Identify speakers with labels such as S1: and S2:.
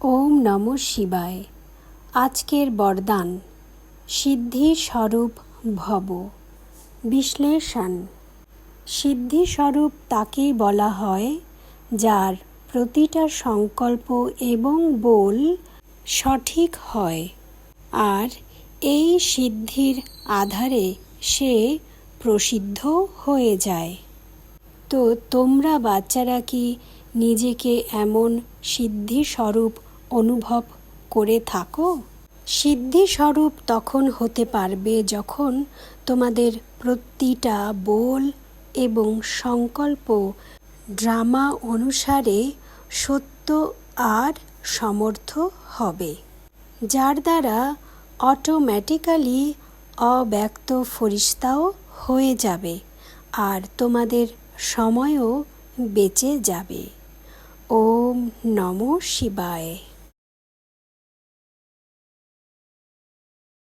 S1: ওম নম শিবায়। আজকের বরদান সিদ্ধি স্বরূপ ভব। বিশ্লেষণ সিদ্ধি স্বরূপ তাকেই বলা হয়, যার প্রতিটা সংকল্প এবং বল সঠিক হয়, আর এই সিদ্ধির আধারে সে প্রসিদ্ধ হয়ে যায়। তো তোমরা বাচ্চারা কি নিজেকে এমন সিদ্ধিস্বরূপ অনুভব করে থাকো। সিদ্ধিস্বরূপ তখন হতে পারবে যখন তোমাদের প্রতিটা বল এবং সংকল্প ড্রামা অনুসারে সত্য আর সমর্থ হবে, যার দ্বারা অটোম্যাটিক্যালি অব্যক্ত ফরিস্তাও হয়ে যাবে আর তোমাদের সময়ও বেঁচে যাবে। ওম নম শিবায়।